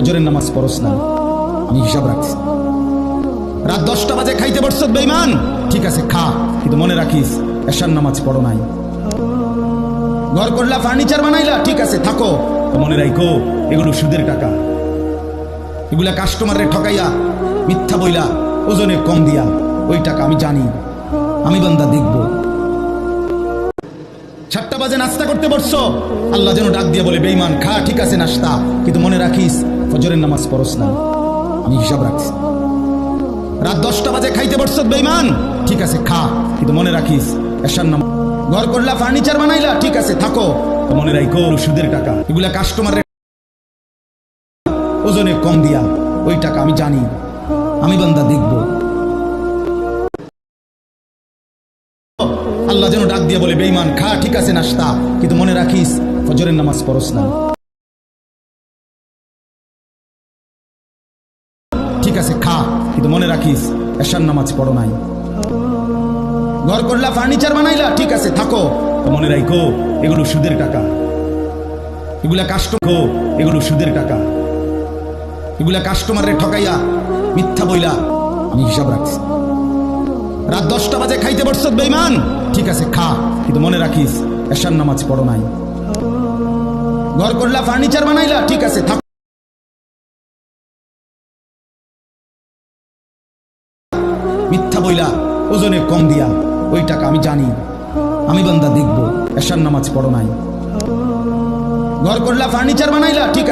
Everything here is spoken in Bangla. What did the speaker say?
ফজরের নামাজ পড়স না। আমি হিসাব রাখছি। রাত দশটা বাজে খাইতে বসছ বেইমান ঠিক আছে, খা। কিন্তু মনে রাখিস, এশার নামাজ পড়ো নাই। ঘর করলা, ফার্নিচার বানাইলা, ঠিক আছে, থাকো। মনে রাখো এগুলো সুদের টাকা। এগুলা কাস্টমারের ঠকাইয়া, মিথ্যা বইলা, ওজনে কম দিয়া। ওই টাকা আমি জানি। আমি বান্দা দেখব। সাতটা বাজে নাস্তা করতে বসছো আল্লাহ যেন ডাক দিয়ে বলে বেইমান খা, ঠিক আছে, নাস্তা। কিন্তু মনে রাখিস ফজরের নামাজ পড়স না। আমি হিসাব রাখছি। রাত দশটা বাজে খাইতে বসছ বেইমান ঠিক আছে, খা। কিন্তু মনে রাখিস, এশার নাম ঘর করলা ফার্নিচার বানাইলা, ঠিক আছে, থাকো। মনে রাখো সুদের টাকা। এগুলা কাস্টমারের ওজনে কম দিয়া, ওই টাকা আমি জানি। আমি বান্দা দেখব। আল্লাহ যেন ডাক দিয়ে বলে বেইমান খা, ঠিক আছে, নাস্তা। কিন্তু মনে রাখিস, ফজরের নামাজ পড়স না। ঠিক আছে, খা। কিন্তু মনে রাখিস, এশার নামাজ পড়ো নাই। ঘর করলা ফার্নিচার বানাইলা, ঠিক আছে, থাকো। মনে রাখো এগুলো সুদের টাকা। এগুলা কাস্টমার এগুলো সুদের টাকা। এগুলা কাস্টমারের ঠকাইয়া, মিথ্যা বইলা আমি হিসাব রাখছি। রাত দশটা বাজে খাইতে বসছ বেইমান ঠিক আছে, খা। কিন্তু মনে রাখিস, এশার নামাজ পড়ো নাই। ঘর করলা ফার্নিচার বানাইলা, ঠিক আছে, থাক। মিথ্যা বইলা ওজনে কম দিয়া, ওই টাকা আমি জানি, আমি বান্দা দেখব এশার নামাজ পড়ো নাই। ঘর করলা ফার্নিচার বানাইলা, ঠিক আছে।